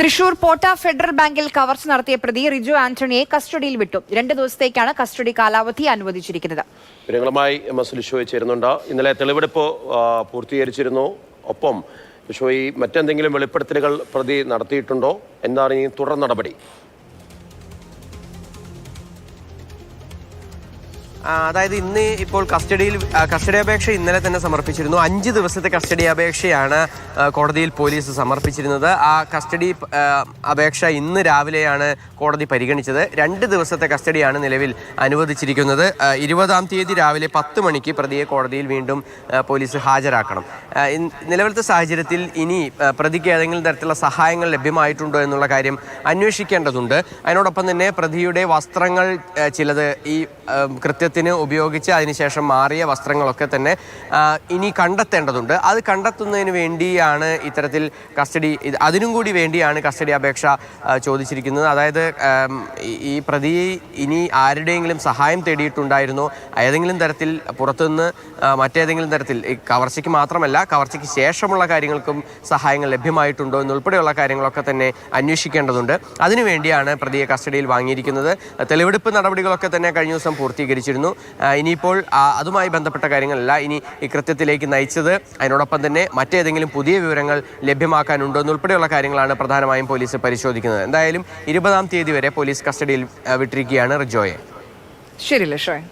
തൃശൂർ പോട്ട federal ബാങ്കിൽ കവർച്ച നടത്തിയ പ്രതി റിജു ആന്റണിയെ കസ്റ്റഡിയിൽ വിട്ടു. രണ്ട് ദിവസത്തേക്കാണ് കസ്റ്റഡി കാലാവധി അനുവദിച്ചിരിക്കുന്നത്. വിവരങ്ങളുമായി എം എസ് ലിഷോയ് ചേരുന്നുണ്ട്. ഇന്നലെ തെളിവെടുപ്പ് പൂർത്തീകരിച്ചിരുന്നു. ഒപ്പം ലിഷോയ് മറ്റെന്തെങ്കിലും വെളിപ്പെടുത്തലുകൾ പ്രതി നടത്തിയിട്ടുണ്ടോ? എന്താണ് ഈ തുടർ നടപടി? അതായത് ഇന്ന് ഇപ്പോൾ കസ്റ്റഡിയിൽ കസ്റ്റഡി അപേക്ഷ ഇന്നലെ തന്നെ സമർപ്പിച്ചിരുന്നു. അഞ്ച് ദിവസത്തെ കസ്റ്റഡി അപേക്ഷയാണ് കോടതിയിൽ പോലീസ് സമർപ്പിച്ചിരുന്നത്. ആ കസ്റ്റഡി അപേക്ഷ ഇന്ന് രാവിലെയാണ് കോടതി പരിഗണിച്ചത്. രണ്ട് ദിവസത്തെ കസ്റ്റഡിയാണ് നിലവിൽ അനുവദിച്ചിരിക്കുന്നത്. ഇരുപതാം തീയതി രാവിലെ പത്ത് മണിക്ക് പ്രതിയെ കോടതിയിൽ വീണ്ടും പോലീസ് ഹാജരാക്കണം. നിലവിലത്തെ സാഹചര്യത്തിൽ ഇനി പ്രതിക്ക് ഏതെങ്കിലും തരത്തിലുള്ള സഹായങ്ങൾ ലഭ്യമായിട്ടുണ്ടോ എന്നുള്ള കാര്യം അന്വേഷിക്കേണ്ടതുണ്ട്. അതിനോടൊപ്പം തന്നെ പ്രതിയുടെ വസ്ത്രങ്ങൾ ചിലത് ഈ ആ, കൃത്യത്തിന് ഉപയോഗിച്ച് അതിനുശേഷം മാറിയ വസ്ത്രങ്ങളൊക്കെ തന്നെ ഇനി കണ്ടെത്തേണ്ടതുണ്ട്. അത് കണ്ടെത്തുന്നതിന് വേണ്ടിയാണ് ഇത്തരത്തിൽ കസ്റ്റഡി അതിനും കൂടി വേണ്ടിയാണ് കസ്റ്റഡി അപേക്ഷ ചോദിച്ചിരിക്കുന്നത്. അതായത് ഈ- പ്രതി ഇനി ആരുടെയെങ്കിലും സഹായം തേടിയിട്ടുണ്ടായിരുന്നോ. ഏതെങ്കിലും തരത്തിൽ പുറത്തുനിന്ന് മറ്റേതെങ്കിലും തരത്തിൽ കവർച്ചയ്ക്ക് മാത്രമല്ല കവർച്ചയ്ക്ക് ശേഷമുള്ള കാര്യങ്ങൾക്കും സഹായങ്ങൾ ലഭ്യമായിട്ടുണ്ടോ എന്നുൾപ്പെടെയുള്ള കാര്യങ്ങളൊക്കെ തന്നെ അന്വേഷിക്കേണ്ടതുണ്ട്. അതിനുവേണ്ടിയാണ് പ്രതിയെ കസ്റ്റഡിയിൽ വാങ്ങിയിരിക്കുന്നത്. തെളിവെടുപ്പ് നടപടികളൊക്കെ തന്നെ കഴിഞ്ഞ ദിവസം പൂർത്തീകരിച്ചിരുന്നു. ആ, ഇനിയിപ്പോൾ അതുമായി ബന്ധപ്പെട്ട കാര്യങ്ങളല്ല. ഇനി ഈ കൃത്യത്തിലേക്ക് നയിച്ചത് അതിനോടൊപ്പം തന്നെ മറ്റേതെങ്കിലും പുതിയ വിവരങ്ങൾ ലഭ്യമാക്കാനുണ്ടോ എന്നുൾപ്പെടെയുള്ള കാര്യങ്ങളാണ് പ്രധാനമായും പോലീസ് പരിശോധിക്കുന്നത്. എന്തായാലും ഇരുപതാം തീയതി വരെ പോലീസ് കസ്റ്റഡിയിൽ വിട്ടിരിക്കുകയാണ് റിജോയെ. ശരി ലഷോയ്